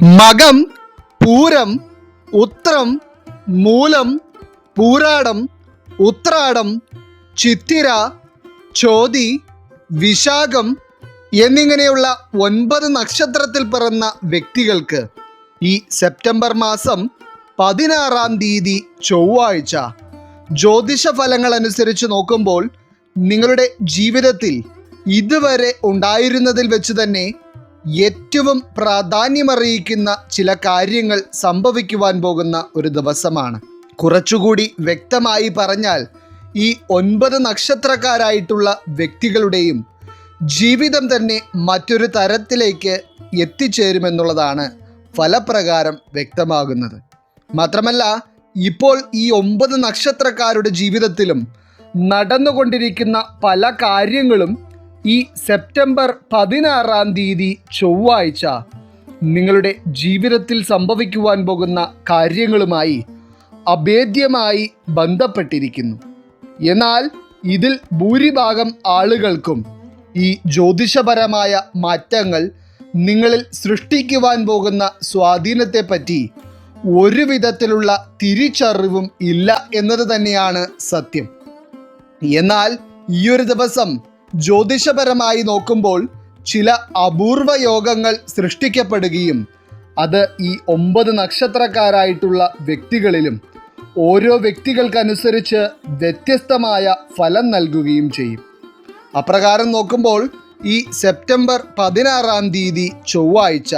മകം പൂരം ഉത്രം മൂലം പൂരാടം ഉത്രാടം ചിത്തിര ചോതി വിശാഖം എന്നിങ്ങനെയുള്ള ഒൻപത് നക്ഷത്രത്തിൽ പിറന്ന വ്യക്തികൾക്ക് ഈ സെപ്റ്റംബർ മാസം പതിനാറാം തീയതി ചൊവ്വാഴ്ച. ജ്യോതിഷ ഫലങ്ങൾ അനുസരിച്ച് നോക്കുമ്പോൾ നിങ്ങളുടെ ജീവിതത്തിൽ ഇതുവരെ ഉണ്ടായിരുന്നതിൽ വെച്ച് തന്നെ ഏറ്റവും പ്രാധാന്യമറിയിക്കുന്ന ചില കാര്യങ്ങൾ സംഭവിക്കുവാൻ പോകുന്ന ഒരു ദിവസമാണ്. കുറച്ചുകൂടി വ്യക്തമായി പറഞ്ഞാൽ ഈ ഒൻപത് നക്ഷത്രക്കാരായിട്ടുള്ള വ്യക്തികളുടെയും ജീവിതം തന്നെ മറ്റൊരു തരത്തിലേക്ക് എത്തിച്ചേരുമെന്നുള്ളതാണ് ഫലപ്രകാരം വ്യക്തമാകുന്നത്. മാത്രമല്ല ഇപ്പോൾ ഈ ഒമ്പത് നക്ഷത്രക്കാരുടെ ജീവിതത്തിലും നടന്നുകൊണ്ടിരിക്കുന്ന പല കാര്യങ്ങളും ഈ സെപ്റ്റംബർ പതിനാറാം തീയതി ചൊവ്വാഴ്ച നിങ്ങളുടെ ജീവിതത്തിൽ സംഭവിക്കുവാൻ പോകുന്ന കാര്യങ്ങളുമായി അഭേദ്യമായി ബന്ധപ്പെട്ടിരിക്കുന്നു. എന്നാൽ ഇതിൽ ഭൂരിഭാഗം ആളുകൾക്കും ഈ ജ്യോതിഷപരമായ മാറ്റങ്ങൾ നിങ്ങളിൽ സൃഷ്ടിക്കുവാൻ പോകുന്ന സ്വാധീനത്തെപ്പറ്റി ഒരു വിധത്തിലുള്ള തിരിച്ചറിവും ഇല്ല എന്നത് തന്നെയാണ് സത്യം. എന്നാൽ ഈ ഒരു ദിവസം ജ്യോതിഷപരമായി നോക്കുമ്പോൾ ചില അപൂർവ യോഗങ്ങൾ സൃഷ്ടിക്കപ്പെടുകയും അത് ഈ ഒമ്പത് നക്ഷത്രക്കാരായിട്ടുള്ള വ്യക്തികളിലും ഓരോ വ്യക്തികൾക്കനുസരിച്ച് വ്യത്യസ്തമായ ഫലം നൽകുകയും ചെയ്യും. അപ്രകാരം നോക്കുമ്പോൾ ഈ സെപ്റ്റംബർ പതിനാറാം തീയതി ചൊവ്വാഴ്ച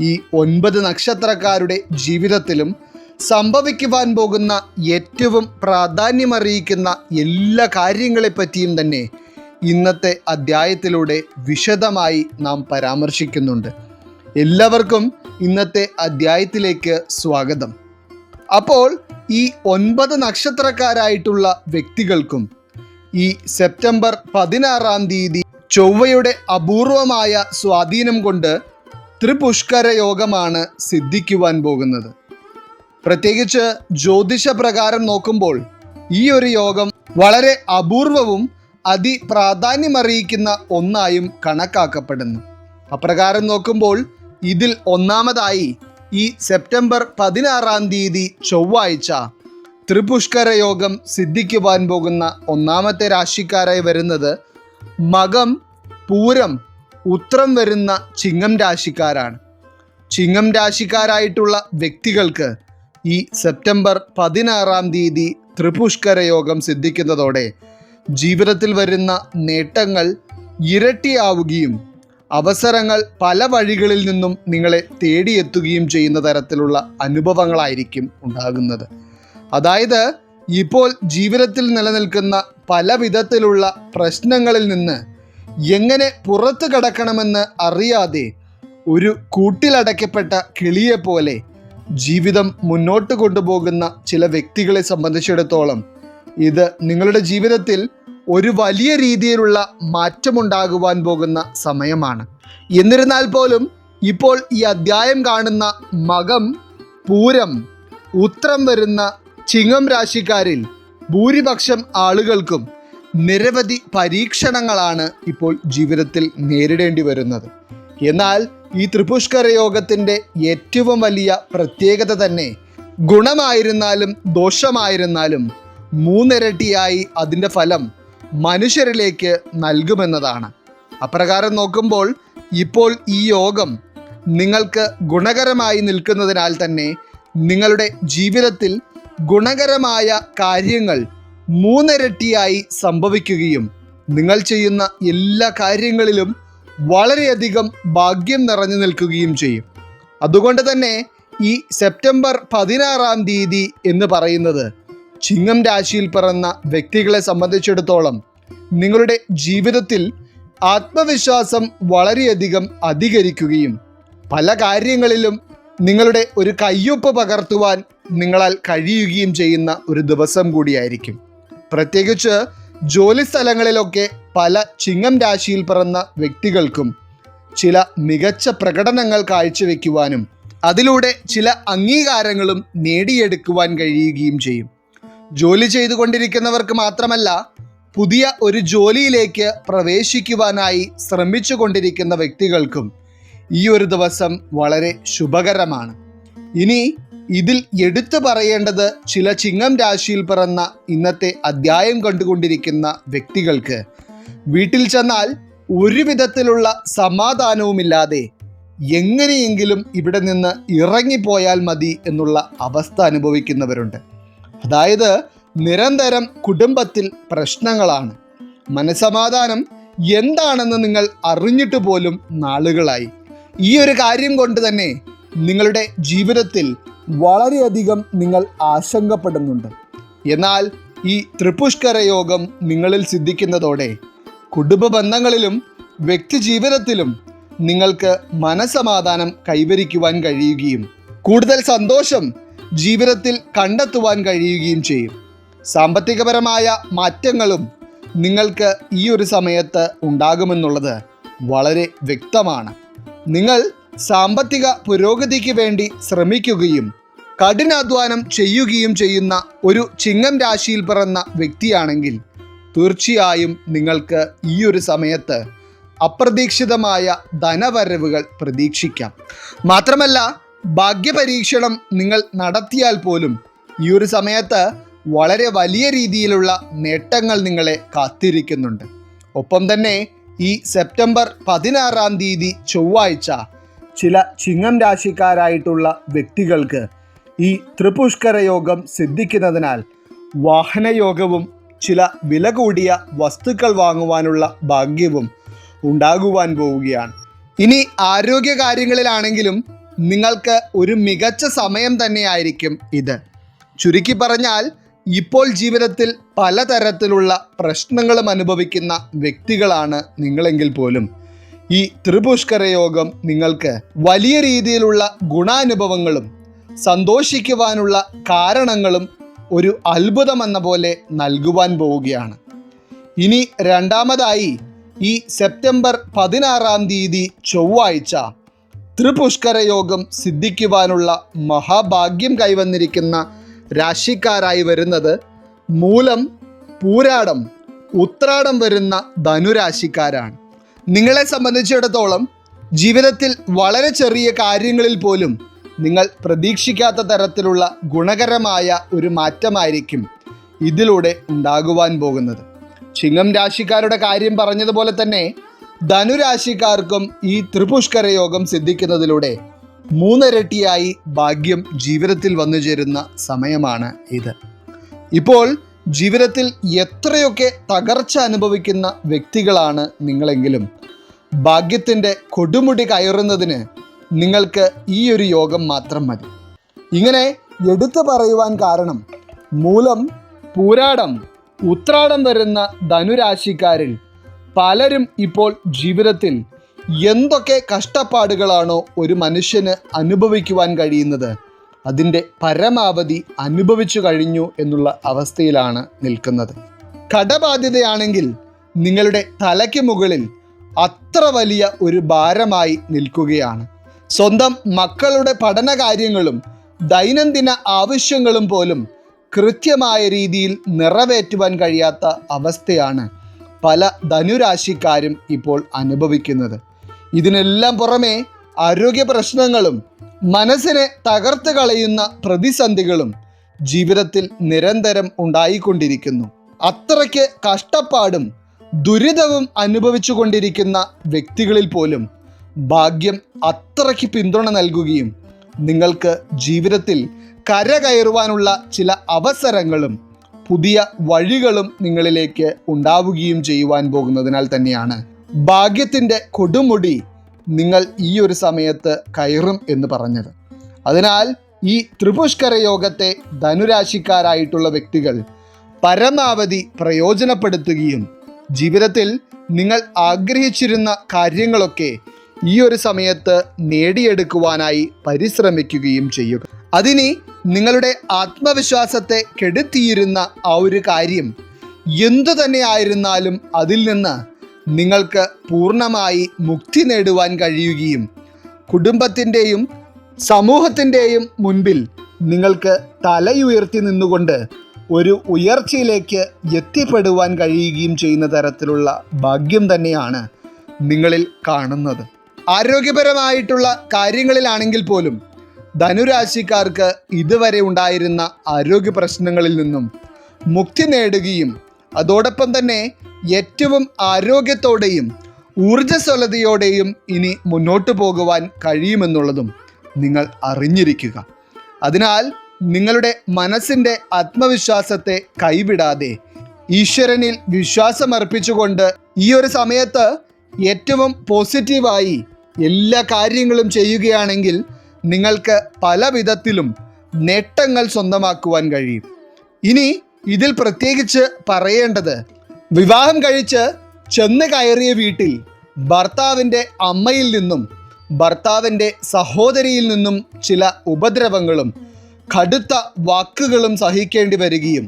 ഈ ഒൻപത് നക്ഷത്രക്കാരുടെ ജീവിതത്തിലും സംഭവിക്കുവാൻ പോകുന്ന ഏറ്റവും പ്രാധാന്യമറിയിക്കുന്ന എല്ലാ കാര്യങ്ങളെപ്പറ്റിയും തന്നെ ഇന്നത്തെ അധ്യായത്തിലൂടെ വിശദമായി നാം പരാമർശിക്കുന്നുണ്ട്. എല്ലാവർക്കും ഇന്നത്തെ അധ്യായത്തിലേക്ക് സ്വാഗതം. അപ്പോൾ ഈ ഒൻപത് നക്ഷത്രക്കാരായിട്ടുള്ള വ്യക്തികൾക്കും ഈ സെപ്റ്റംബർ പതിനാറാം തീയതി ചൊവ്വയുടെ അപൂർവമായ സ്വാധീനം കൊണ്ട് ത്രിപുഷ്കര യോഗമാണ് സിദ്ധിക്കുവാൻ പോകുന്നത്. പ്രത്യേകിച്ച് ജ്യോതിഷ പ്രകാരം നോക്കുമ്പോൾ ഈ ഒരു യോഗം വളരെ അപൂർവവും അതിപ്രാധാന്യമറിയിക്കുന്ന ഒന്നായും കണക്കാക്കപ്പെടുന്നു. അപ്രകാരം നോക്കുമ്പോൾ ഇതിൽ ഒന്നാമതായി ഈ സെപ്റ്റംബർ പതിനാറാം തീയതി ചൊവ്വാഴ്ച ത്രിപുഷ്കര യോഗം സിദ്ധിക്കുവാൻ പോകുന്ന ഒന്നാമത്തെ രാശിക്കാരായി വരുന്നത് മകം പൂരം ഉത്രം വരുന്ന ചിങ്ങം രാശിക്കാരാണ്. ചിങ്ങം രാശിക്കാരായിട്ടുള്ള വ്യക്തികൾക്ക് ഈ സെപ്റ്റംബർ പതിനാറാം തീയതി ത്രിപുഷ്കര യോഗം സിദ്ധിക്കുന്നതോടെ ജീവിതത്തിൽ വരുന്ന നേട്ടങ്ങൾ ഇരട്ടിയാവുകയും അവസരങ്ങൾ പല വഴികളിൽ നിന്നും നിങ്ങളെ തേടിയെത്തുകയും ചെയ്യുന്ന തരത്തിലുള്ള അനുഭവങ്ങളായിരിക്കും ഉണ്ടാകുന്നത്. അതായത് ഇപ്പോൾ ജീവിതത്തിൽ നിലനിൽക്കുന്ന പല വിധത്തിലുള്ള പ്രശ്നങ്ങളിൽ നിന്ന് എങ്ങനെ പുറത്തു കടക്കണമെന്ന് അറിയാതെ ഒരു കൂട്ടിലടയ്ക്കപ്പെട്ട കിളിയെപ്പോലെ ജീവിതം മുന്നോട്ട് കൊണ്ടുപോകുന്ന ചില വ്യക്തികളെ സംബന്ധിച്ചിടത്തോളം ഇത് നിങ്ങളുടെ ജീവിതത്തിൽ ഒരു വലിയ രീതിയിലുള്ള മാറ്റമുണ്ടാകുവാൻ പോകുന്ന സമയമാണ്. എന്നിരുന്നാൽ പോലും ഇപ്പോൾ ഈ അധ്യായം കാണുന്ന മകം പൂരം ഉത്രം വരുന്ന ചിങ്ങം രാശിക്കാരിൽ ഭൂരിപക്ഷം ആളുകൾക്കും നിരവധി പരീക്ഷണങ്ങളാണ് ഇപ്പോൾ ജീവിതത്തിൽ നേരിടേണ്ടി വരുന്നത്. എന്നാൽ ഈ ത്രിപുഷ്കര യോഗത്തിന്റെ ഏറ്റവും വലിയ പ്രത്യേകത തന്നെ ഗുണമായിരുന്നാലും ദോഷമായിരുന്നാലും മൂന്നിരട്ടിയായി അതിന്റെ ഫലം മനുഷ്യരിലേക്ക് നൽകുമെന്നതാണ്. അപ്രകാരം നോക്കുമ്പോൾ ഇപ്പോൾ ഈ യോഗം നിങ്ങൾക്ക് ഗുണകരമായി നിൽക്കുന്നതിനാൽ തന്നെ നിങ്ങളുടെ ജീവിതത്തിൽ ഗുണകരമായ കാര്യങ്ങൾ മൂന്നിരട്ടിയായി സംഭവിക്കുകയും നിങ്ങൾ ചെയ്യുന്ന എല്ലാ കാര്യങ്ങളിലും വളരെയധികം ഭാഗ്യം നിറഞ്ഞു നിൽക്കുകയും ചെയ്യും. അതുകൊണ്ട് തന്നെ ഈ സെപ്റ്റംബർ പതിനാറാം തീയതി എന്ന് പറയുന്നത് ചിങ്ങം രാശിയിൽ പിറന്ന വ്യക്തികളെ സംബന്ധിച്ചിടത്തോളം നിങ്ങളുടെ ജീവിതത്തിൽ ആത്മവിശ്വാസം വളരെയധികം അധികരിക്കുകയും പല കാര്യങ്ങളിലും നിങ്ങളുടെ ഒരു കയ്യൊപ്പ് പകർത്തുവാൻ നിങ്ങളാൽ കഴിയുകയും ചെയ്യുന്ന ഒരു ദിവസം കൂടിയായിരിക്കും. പ്രത്യേകിച്ച് ജോലി സ്ഥലങ്ങളിലൊക്കെ പല ചിങ്ങം രാശിയിൽ പിറന്ന വ്യക്തികൾക്കും ചില മികച്ച പ്രകടനങ്ങൾ കാഴ്ചവെക്കുവാനും അതിലൂടെ ചില അംഗീകാരങ്ങളും നേടിയെടുക്കുവാൻ കഴിയുകയും ചെയ്യും. ജോലി ചെയ്തുകൊണ്ടിരിക്കുന്നവർക്ക് മാത്രമല്ല പുതിയ ഒരു ജോലിയിലേക്ക് പ്രവേശിക്കുവാനായി ശ്രമിച്ചു കൊണ്ടിരിക്കുന്ന വ്യക്തികൾക്കും ഈ ഒരു ദിവസം വളരെ ശുഭകരമാണ്. ഇനി ഇതിൽ എടുത്തു പറയേണ്ടത് ചില ചിങ്ങം രാശിയിൽ പിറന്ന ഇന്നത്തെ അധ്യായം കണ്ടുകൊണ്ടിരിക്കുന്ന വ്യക്തികൾക്ക്. വീട്ടിൽ ചെന്നാൽ ഒരു വിധത്തിലുള്ള സമാധാനവുമില്ലാതെ എങ്ങനെയെങ്കിലും ഇവിടെ നിന്ന് ഇറങ്ങിപ്പോയാൽ മതി എന്നുള്ള അവസ്ഥ അനുഭവിക്കുന്നവരുണ്ട്. അതായത് നിരന്തരം കുടുംബത്തിൽ പ്രശ്നങ്ങളാണ്. മനസമാധാനം എന്താണെന്ന് നിങ്ങൾ അറിഞ്ഞിട്ട് പോലും നാളുകളായി. ഈ ഒരു കാര്യം കൊണ്ട് തന്നെ നിങ്ങളുടെ ജീവിതത്തിൽ വളരെയധികം നിങ്ങൾ ആശങ്കപ്പെടുന്നുണ്ട്. എന്നാൽ ഈ ത്രിപുഷ്കര യോഗം നിങ്ങളിൽ സിദ്ധിക്കുന്നതോടെ കുടുംബ ബന്ധങ്ങളിലും വ്യക്തി ജീവിതത്തിലും നിങ്ങൾക്ക് മനസമാധാനം കൈവരിക്കുവാൻ കഴിയുകയും കൂടുതൽ സന്തോഷം ജീവിതത്തിൽ കണ്ടെത്തുവാൻ കഴിയുകയും ചെയ്യും. സാമ്പത്തികപരമായ മാറ്റങ്ങളും നിങ്ങൾക്ക് ഈ ഒരു സമയത്ത് ഉണ്ടാകുമെന്നുള്ളത് വളരെ വ്യക്തമാണ്. നിങ്ങൾ സാമ്പത്തിക പുരോഗതിക്ക് വേണ്ടി ശ്രമിക്കുകയും കഠിനാധ്വാനം ചെയ്യുകയും ചെയ്യുന്ന ഒരു ചിങ്ങം രാശിയിൽ പിറന്ന വ്യക്തിയാണെങ്കിൽ തീർച്ചയായും നിങ്ങൾക്ക് ഈ ഒരു സമയത്ത് അപ്രതീക്ഷിതമായ ധനവരവുകൾ പ്രതീക്ഷിക്കാം. മാത്രമല്ല ഭാഗ്യപരീക്ഷണം നിങ്ങൾ നടത്തിയാൽ പോലും ഈ ഒരു സമയത്ത് വളരെ വലിയ രീതിയിലുള്ള നേട്ടങ്ങൾ നിങ്ങളെ കാത്തിരിക്കുന്നുണ്ട്. ഒപ്പം തന്നെ ഈ സെപ്റ്റംബർ പതിനാറാം തീയതി ചൊവ്വാഴ്ച ചില ചിങ്ങം രാശിക്കാരായിട്ടുള്ള വ്യക്തികൾക്ക് ഈ ത്രിപുഷ്കര യോഗം സിദ്ധിക്കുന്നതിനാൽ വാഹനയോഗവും ചില വില കൂടിയ വസ്തുക്കൾ വാങ്ങുവാനുള്ള ഭാഗ്യവും ഉണ്ടാകുവാൻ പോവുകയാണ്. ഇനി ആരോഗ്യ കാര്യങ്ങളിലാണെങ്കിലും നിങ്ങൾക്ക് ഒരു മികച്ച സമയം തന്നെയായിരിക്കും ഇത്. ചുരുക്കി പറഞ്ഞാൽ ഇപ്പോൾ ജീവിതത്തിൽ പലതരത്തിലുള്ള പ്രശ്നങ്ങളും അനുഭവിക്കുന്ന വ്യക്തികളാണ് നിങ്ങളെങ്കിൽ പോലും. ഈ ത്രിപുഷ്കര യോഗം നിങ്ങൾക്ക് വലിയ രീതിയിലുള്ള ഗുണാനുഭവങ്ങളും സന്തോഷിക്കുവാനുള്ള കാരണങ്ങളും ഒരു അത്ഭുതമെന്ന പോലെ നൽകുവാൻ പോവുകയാണ്. ഇനി രണ്ടാമതായി ഈ സെപ്റ്റംബർ പതിനാറാം തീയതി ചൊവ്വാഴ്ച ത്രിപുഷ്കര യോഗം സിദ്ധിക്കുവാനുള്ള മഹാഭാഗ്യം കൈവന്നിരിക്കുന്ന രാശിക്കാരായി വരുന്നത് മൂലം പൂരാടം ഉത്രാടം വരുന്ന ധനുരാശിക്കാരാണ്. നിങ്ങളെ സംബന്ധിച്ചിടത്തോളം ജീവിതത്തിൽ വളരെ ചെറിയ കാര്യങ്ങളിൽ പോലും നിങ്ങൾ പ്രതീക്ഷിക്കാത്ത തരത്തിലുള്ള ഗുണകരമായ ഒരു മാറ്റമായിരിക്കും ഇതിലൂടെ ഉണ്ടാകുവാൻ പോകുന്നത്. ചിങ്ങം രാശിക്കാരുടെ കാര്യം പറഞ്ഞതുപോലെ തന്നെ ധനുരാശിക്കാർക്കും ഈ ത്രിപുഷ്കര യോഗം സിദ്ധിക്കുന്നതിലൂടെ മൂന്നിരട്ടിയായി ഭാഗ്യം ജീവിതത്തിൽ വന്നു ചേരുന്ന സമയമാണ് ഇത്. ഇപ്പോൾ ജീവിതത്തിൽ എത്രയൊക്കെ തകർച്ച അനുഭവിക്കുന്ന വ്യക്തികളാണ് നിങ്ങളെങ്കിലും ഭാഗ്യത്തിന്റെ കൊടുമുടി കയറുന്നതിന് നിങ്ങൾക്ക് ഈ ഒരു യോഗം മാത്രം മതി. ഇങ്ങനെ എടുത്തു പറയുവാൻ കാരണം മൂലം പൂരാടം ഉത്രാടം വരുന്ന ധനുരാശിക്കാരിൽ പലരും ഇപ്പോൾ ജീവിതത്തിൽ എന്തൊക്കെ കഷ്ടപ്പാടുകളാണോ ഒരു മനുഷ്യന് അനുഭവിക്കുവാൻ കഴിയുന്നത് അതിന്റെ പരമാവധി അനുഭവിച്ചു കഴിഞ്ഞു എന്നുള്ള അവസ്ഥയിലാണ് നിൽക്കുന്നത്. കടബാധ്യതയാണെങ്കിൽ നിങ്ങളുടെ തലയ്ക്ക് മുകളിൽ അത്ര വലിയ ഒരു ഭാരമായി നിൽക്കുകയാണ്. സ്വന്തം മക്കളുടെ പഠനകാര്യങ്ങളും ദൈനംദിന ആവശ്യങ്ങളും പോലും കൃത്യമായ രീതിയിൽ നിറവേറ്റുവാൻ കഴിയാത്ത അവസ്ഥയാണ് പല ധനുരാശിക്കാരും ഇപ്പോൾ അനുഭവിക്കുന്നത്. ഇതിനെല്ലാം പുറമെ ആരോഗ്യ പ്രശ്നങ്ങളും മനസ്സിനെ തകർത്ത് കളയുന്ന പ്രതിസന്ധികളും ജീവിതത്തിൽ നിരന്തരം ഉണ്ടായിക്കൊണ്ടിരിക്കുന്നു. അത്രയ്ക്ക് കഷ്ടപ്പാടും ദുരിതവും അനുഭവിച്ചു കൊണ്ടിരിക്കുന്ന വ്യക്തികളിൽ പോലും ഭാഗ്യം അത്രയ്ക്ക് പിന്തുണ നൽകുകയും നിങ്ങൾക്ക് ജീവിതത്തിൽ കരകയറുവാനുള്ള ചില അവസരങ്ങളും പുതിയ വഴികളും നിങ്ങളിലേക്ക് ഉണ്ടാവുകയും ചെയ്യുവാൻ പോകുന്നതിനാൽ തന്നെയാണ്. ഭാഗ്യത്തിന്റെ കൊടുമുടി നിങ്ങൾ ഈ ഒരു സമയത്ത് കയറും എന്ന് പറഞ്ഞത്. അതിനാൽ ഈ ത്രിപുഷ്കര യോഗത്തെ ധനുരാശിക്കാരായിട്ടുള്ള വ്യക്തികൾ പരമാവധി പ്രയോജനപ്പെടുത്തുകയും ജീവിതത്തിൽ നിങ്ങൾ ആഗ്രഹിച്ചിരുന്ന കാര്യങ്ങളൊക്കെ ഈ ഒരു സമയത്ത് നേടിയെടുക്കുവാനായി പരിശ്രമിക്കുകയും ചെയ്യുക. അതിനി നിങ്ങളുടെ ആത്മവിശ്വാസത്തെ കെടുത്തിയിരുന്ന ആ ഒരു കാര്യം എന്തു തന്നെയായിരുന്നാലും അതിൽ നിന്ന് നിങ്ങൾക്ക് പൂർണമായി മുക്തി നേടുവാൻ കഴിയുകയും കുടുംബത്തിന്റെയും സമൂഹത്തിന്റെയും മുൻപിൽ നിങ്ങൾക്ക് തലയുയർത്തി നിന്നുകൊണ്ട് ഒരു ഉയർച്ചയിലേക്ക് എത്തിപ്പെടുവാൻ കഴിയുകയും ചെയ്യുന്ന തരത്തിലുള്ള ഭാഗ്യം തന്നെയാണ് നിങ്ങളിൽ കാണുന്നത്. ആരോഗ്യപരമായിട്ടുള്ള കാര്യങ്ങളിലാണെങ്കിൽ പോലും ധനുരാശിക്കാർക്ക് ഇതുവരെ ഉണ്ടായിരുന്ന ആരോഗ്യ പ്രശ്നങ്ങളിൽ നിന്നും മുക്തി നേടുകയും അതോടൊപ്പം തന്നെ ഏറ്റവും ആരോഗ്യത്തോടെയും ഊർജസ്വലതയോടെയും ഇനി മുന്നോട്ട് പോകുവാൻ കഴിയുമെന്നുള്ളതും നിങ്ങൾ അറിഞ്ഞിരിക്കുക. അതിനാൽ നിങ്ങളുടെ മനസ്സിന്റെ ആത്മവിശ്വാസത്തെ കൈവിടാതെ ഈശ്വരനിൽ വിശ്വാസമർപ്പിച്ചുകൊണ്ട് ഈ ഒരു സമയത്ത് ഏറ്റവും പോസിറ്റീവായി എല്ലാ കാര്യങ്ങളും ചെയ്യുകയാണെങ്കിൽ നിങ്ങൾക്ക് പല വിധത്തിലും നേട്ടങ്ങൾ സ്വന്തമാക്കുവാൻ കഴിയും. ഇനി ഇതിൽ പ്രത്യേകിച്ച് പറയേണ്ടത് വിവാഹം കഴിച്ച് ചെന്ന് കയറിയ വീട്ടിൽ ഭർത്താവിന്റെ അമ്മയിൽ നിന്നും ഭർത്താവിന്റെ സഹോദരിയിൽ നിന്നും ചില ഉപദ്രവങ്ങളും കടുത്ത വാക്കുകളും സഹിക്കേണ്ടി വരികയും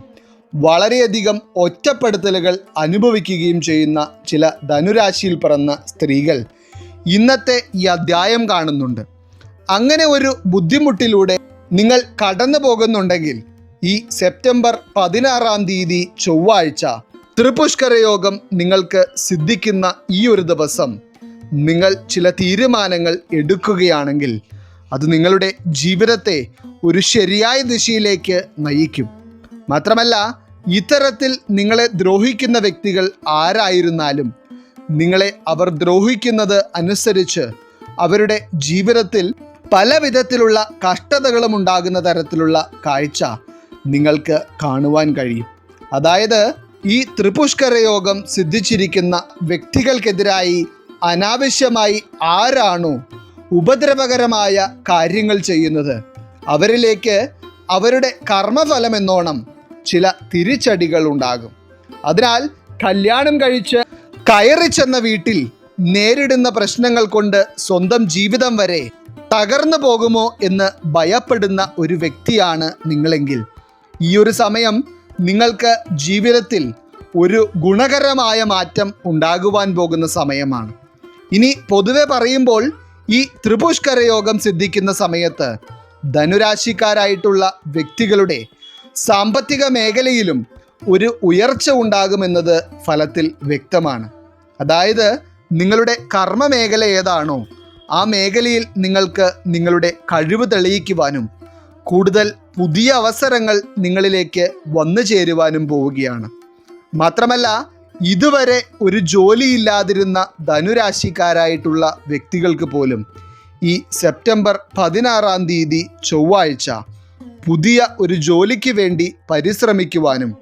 വളരെയധികം ഒറ്റപ്പെടുത്തലുകൾ അനുഭവിക്കുകയും ചെയ്യുന്ന ചില ധനുരാശിയിൽ പിറന്ന സ്ത്രീകൾ ഇന്നത്തെ ഈ അധ്യായം കാണുന്നുണ്ട്. അങ്ങനെ ഒരു ബുദ്ധിമുട്ടിലൂടെ നിങ്ങൾ കടന്നു പോകുന്നുണ്ടെങ്കിൽ ഈ സെപ്റ്റംബർ പതിനാറാം തീയതി ചൊവ്വാഴ്ച ത്രിപുഷ്കര യോഗം നിങ്ങൾക്ക് സിദ്ധിക്കുന്ന ഈ ഒരു ദിവസം നിങ്ങൾ ചില തീരുമാനങ്ങൾ എടുക്കുകയാണെങ്കിൽ അത് നിങ്ങളുടെ ജീവിതത്തെ ഒരു ശരിയായ ദിശയിലേക്ക് നയിക്കും. മാത്രമല്ല ഇത്തരത്തിൽ നിങ്ങളെ ദ്രോഹിക്കുന്ന വ്യക്തികൾ ആരായിരുന്നാലും നിങ്ങളെ അവർ ദ്രോഹിക്കുന്നത് അനുസരിച്ച് അവരുടെ ജീവിതത്തിൽ പല വിധത്തിലുള്ള കഷ്ടതകളും ഉണ്ടാകുന്ന തരത്തിലുള്ള കാഴ്ച നിങ്ങൾക്ക് കാണുവാൻ കഴിയും. അതായത് ഈ ത്രിപുഷ്കര യോഗം സിദ്ധിച്ചിരിക്കുന്ന വ്യക്തികൾക്കെതിരായി അനാവശ്യമായി ആരാണോ ഉപദ്രവകരമായ കാര്യങ്ങൾ ചെയ്യുന്നത് അവരിലേക്ക് അവരുടെ കർമ്മഫലം എന്നോണം ചില തിരിച്ചടികൾ ഉണ്ടാകും. അതിനാൽ കല്യാണം കഴിച്ച് കയറി ചെന്ന വീട്ടിൽ നേരിടുന്ന പ്രശ്നങ്ങൾ കൊണ്ട് സ്വന്തം ജീവിതം വരെ തകർന്നു പോകുമോ എന്ന് ഭയപ്പെടുന്ന ഒരു വ്യക്തിയാണ് നിങ്ങളെങ്കിൽ. ഈ ഒരു സമയം നിങ്ങൾക്ക് ജീവിതത്തിൽ ഒരു ഗുണകരമായ മാറ്റം ഉണ്ടാകുവാൻ പോകുന്ന സമയമാണ്. ഇനി പൊതുവെ പറയുമ്പോൾ ഈ ത്രിപുഷ്കര യോഗം സിദ്ധിക്കുന്ന സമയത്ത് ധനുരാശിക്കാരായിട്ടുള്ള വ്യക്തികളുടെ സാമ്പത്തിക മേഖലയിലും ഒരു ഉയർച്ച ഉണ്ടാകുമെന്നത് ഫലത്തിൽ വ്യക്തമാണ്. അതായത് നിങ്ങളുടെ കർമ്മ മേഖല ഏതാണോ ആ മേഖലയിൽ നിങ്ങൾക്ക് നിങ്ങളുടെ കഴിവ് തെളിയിക്കുവാനും കൂടുതൽ പുതിയ അവസരങ്ങൾ നിങ്ങളിലേക്ക് വന്നു ചേരുവാനും പോവുകയാണ്. മാത്രമല്ല ഇതുവരെ ഒരു ജോലിയില്ലാതിരുന്ന ധനുരാശിക്കാരായിട്ടുള്ള വ്യക്തികൾക്ക് പോലും ഈ സെപ്റ്റംബർ പതിനാറാം തീയതി ചൊവ്വാഴ്ച പുതിയ ഒരു ജോലിക്ക് വേണ്ടി പരിശ്രമിക്കുവാനും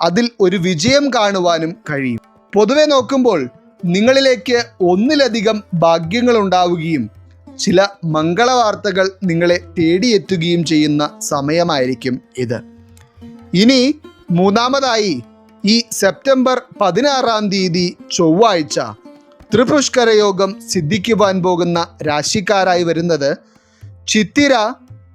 അതിൽ ഒരു വിജയം കാണുവാനും കഴിയും. പൊതുവെ നോക്കുമ്പോൾ നിങ്ങളിലേക്ക് ഒന്നിലധികം ഭാഗ്യങ്ങൾ ഉണ്ടാവുകയും ചില മംഗളവാർത്തകൾ നിങ്ങളെ തേടിയെത്തുകയും ചെയ്യുന്ന സമയമായിരിക്കും ഇത്. ഇനി മൂന്നാമതായി ഈ സെപ്റ്റംബർ പതിനാറാം തീയതി ചൊവ്വാഴ്ച ത്രിപുഷ്കര യോഗം സിദ്ധിക്കുവാൻ പോകുന്ന രാശിക്കാരായി വരുന്നത് ചിത്തിര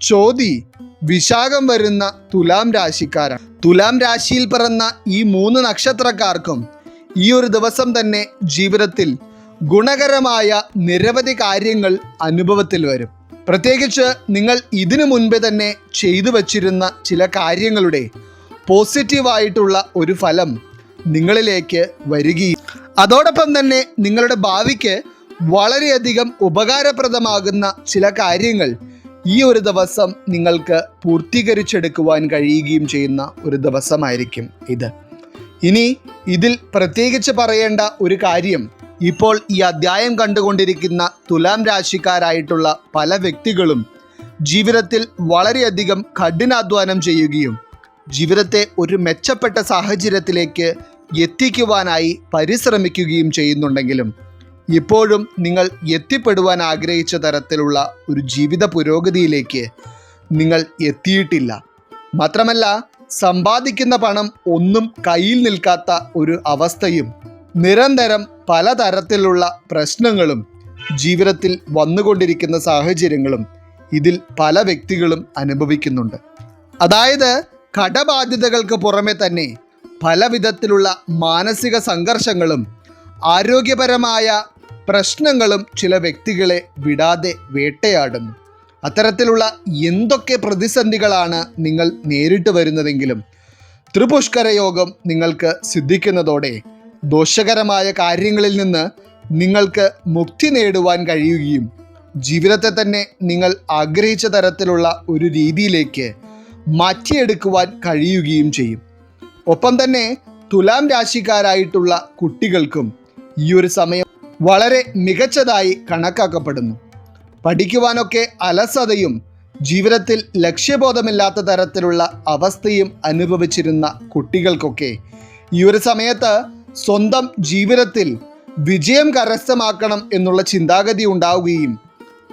ചോതി വിശാഖം വരുന്ന തുലാം രാശിക്കാരാണ്. തുലാം രാശിയിൽ പിറന്ന ഈ മൂന്ന് നക്ഷത്രക്കാർക്കും ഈ ഒരു ദിവസം തന്നെ ജീവിതത്തിൽ ഗുണകരമായ നിരവധി കാര്യങ്ങൾ അനുഭവത്തിൽ വരും. പ്രത്യേകിച്ച് നിങ്ങൾ ഇതിനു മുൻപേ തന്നെ ചെയ്തു വച്ചിരുന്ന ചില കാര്യങ്ങളുടെ പോസിറ്റീവായിട്ടുള്ള ഒരു ഫലം നിങ്ങളിലേക്ക് വരികയും അതോടൊപ്പം തന്നെ നിങ്ങളുടെ ഭാവിക്ക് വളരെയധികം ഉപകാരപ്രദമാകുന്ന ചില കാര്യങ്ങൾ ഈ ഒരു ദിവസം നിങ്ങൾക്ക് പൂർത്തീകരിച്ചെടുക്കുവാൻ കഴിയുകയും ചെയ്യുന്ന ഒരു ദിവസമായിരിക്കും ഇത്. ഇനി ഇതിൽ പ്രത്യേകിച്ച് പറയേണ്ട ഒരു കാര്യം ഇപ്പോൾ ഈ അധ്യായം കണ്ടുകൊണ്ടിരിക്കുന്ന തുലാം രാശിക്കാരായിട്ടുള്ള പല വ്യക്തികളും ജീവിതത്തിൽ വളരെയധികം കഠിനാധ്വാനം ചെയ്യുകയും ജീവിതത്തെ ഒരു മെച്ചപ്പെട്ട സാഹചര്യത്തിലേക്ക് എത്തിക്കുവാനായി പരിശ്രമിക്കുകയും ചെയ്യുന്നുണ്ടെങ്കിലും ഇപ്പോഴും നിങ്ങൾ എത്തിപ്പെടുവാൻ ആഗ്രഹിച്ച തരത്തിലുള്ള ഒരു ജീവിത പുരോഗതിയിലേക്ക് നിങ്ങൾ എത്തിയിട്ടില്ല. മാത്രമല്ല സമ്പാദിക്കുന്ന പണം ഒന്നും കയ്യിൽ നിൽക്കാത്ത ഒരു അവസ്ഥയും നിരന്തരം പലതരത്തിലുള്ള പ്രശ്നങ്ങളും ജീവിതത്തിൽ വന്നുകൊണ്ടിരിക്കുന്ന സാഹചര്യങ്ങളും ഇതിൽ പല വ്യക്തികളും അനുഭവിക്കുന്നുണ്ട്. അതായത് കടബാധ്യതകൾക്ക് പുറമെ തന്നെ പല വിധത്തിലുള്ള മാനസിക സംഘർഷങ്ങളും ആരോഗ്യപരമായ പ്രശ്നങ്ങളും ചില വ്യക്തികളെ വിടാതെ വേട്ടയാടുന്നു. അത്തരത്തിലുള്ള എന്തൊക്കെ പ്രതിസന്ധികളാണ് നിങ്ങൾ നേരിട്ട് വരുന്നതെങ്കിലും ത്രിപുഷ്കര യോഗം നിങ്ങൾക്ക് സിദ്ധിക്കുന്നതോടെ ദോഷകരമായ കാര്യങ്ങളിൽ നിന്ന് നിങ്ങൾക്ക് മുക്തി നേടുവാൻ കഴിയുകയും ജീവിതത്തെ തന്നെ നിങ്ങൾ ആഗ്രഹിച്ച തരത്തിലുള്ള ഒരു രീതിയിലേക്ക് മാറ്റിയെടുക്കുവാൻ കഴിയുകയും ചെയ്യും. ഒപ്പം തന്നെ തുലാം രാശിക്കാരായിട്ടുള്ള കുട്ടികൾക്കും ഈ ഒരു സമയം വളരെ മികച്ചതായി കണക്കാക്കപ്പെടുന്നു. പഠിക്കുവാനൊക്കെ അലസതയും ജീവിതത്തിൽ ലക്ഷ്യബോധമില്ലാത്ത തരത്തിലുള്ള അവസ്ഥയും അനുഭവിച്ചിരുന്ന കുട്ടികൾക്കൊക്കെ. ഈ ഒരു സമയത്ത് സ്വന്തം ജീവിതത്തിൽ വിജയം കരസ്ഥമാക്കണം എന്നുള്ള ചിന്താഗതി ഉണ്ടാവുകയും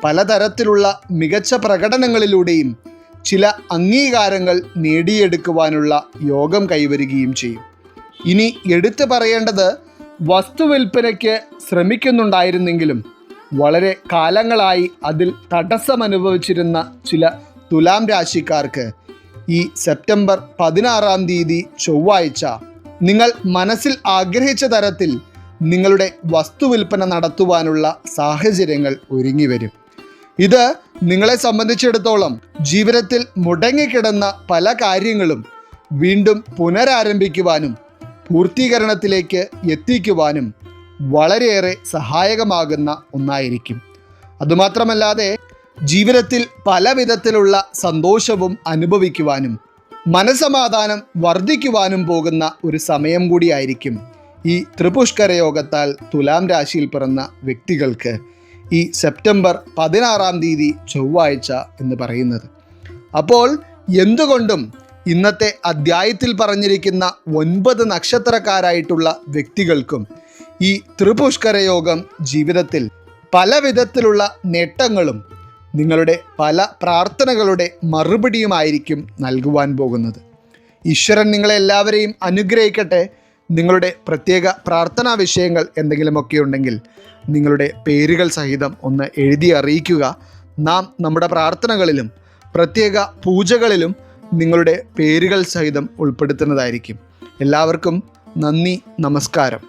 പലതരത്തിലുള്ള മികച്ച പ്രകടനങ്ങളിലൂടെയും ചില അംഗീകാരങ്ങൾ നേടിയെടുക്കുവാനുള്ള യോഗം കൈവരുകയും ചെയ്യും. ഇനി എടുത്തു പറയേണ്ടത് വസ്തുവിൽപ്പനയ്ക്ക് ശ്രമിക്കുന്നുണ്ടായിരുന്നെങ്കിലും വളരെ കാലങ്ങളായി അതിൽ തടസ്സമനുഭവിച്ചിരുന്ന ചില തുലാം രാശിക്കാർക്ക് ഈ സെപ്റ്റംബർ പതിനാറാം തീയതി ചൊവ്വാഴ്ച നിങ്ങൾ മനസ്സിൽ ആഗ്രഹിച്ച തരത്തിൽ നിങ്ങളുടെ വസ്തുവിൽപ്പന നടത്തുവാനുള്ള സാഹചര്യങ്ങൾ ഒരുങ്ങി വരും. ഇത് നിങ്ങളെ സംബന്ധിച്ചിടത്തോളം ജീവിതത്തിൽ മുടങ്ങിക്കിടന്ന പല കാര്യങ്ങളും വീണ്ടും പുനരാരംഭിക്കുവാനും പൂർത്തീകരണത്തിലേക്ക് എത്തിക്കുവാനും വളരെയേറെ സഹായകമാകുന്ന ഒന്നായിരിക്കും. അതുമാത്രമല്ലാതെ ജീവിതത്തിൽ പല വിധത്തിലുള്ള സന്തോഷവും അനുഭവിക്കുവാനും മനസമാധാനം വർദ്ധിക്കുവാനും പോകുന്ന ഒരു സമയം കൂടിയായിരിക്കും ഈ ത്രിപുഷ്കര യോഗത്താൽ തുലാം രാശിയിൽ പിറന്ന വ്യക്തികൾക്ക് ഈ സെപ്റ്റംബർ പതിനാറാം തീയതി ചൊവ്വാഴ്ച എന്ന് പറയുന്നത്. അപ്പോൾ എന്തുകൊണ്ടും ഇന്നത്തെ അദ്ധ്യായത്തിൽ പറഞ്ഞിരിക്കുന്ന ഒൻപത് നക്ഷത്രക്കാരായിട്ടുള്ള വ്യക്തികൾക്കും ഈ ത്രിപുഷ്കര യോഗം ജീവിതത്തിൽ പല വിധത്തിലുള്ള നേട്ടങ്ങളും നിങ്ങളുടെ പല പ്രാർത്ഥനകളുടെ മറുപടിയുമായിരിക്കും നൽകുവാൻ പോകുന്നത്. ഈശ്വരൻ നിങ്ങളെ എല്ലാവരെയും അനുഗ്രഹിക്കട്ടെ. നിങ്ങളുടെ പ്രത്യേക പ്രാർത്ഥനാ വിഷയങ്ങൾ എന്തെങ്കിലുമൊക്കെ ഉണ്ടെങ്കിൽ നിങ്ങളുടെ പേരുകൾ സഹിതം ഒന്ന് എഴുതി അറിയിക്കുക. നാം നമ്മുടെ പ്രാർത്ഥനകളിലും പ്രത്യേക പൂജകളിലും നിങ്ങളുടെ പേരുകൾ സഹിതം ഉൾപ്പെടുത്തുന്നതായിരിക്കും. എല്ലാവർക്കും നന്ദി നമസ്കാരം.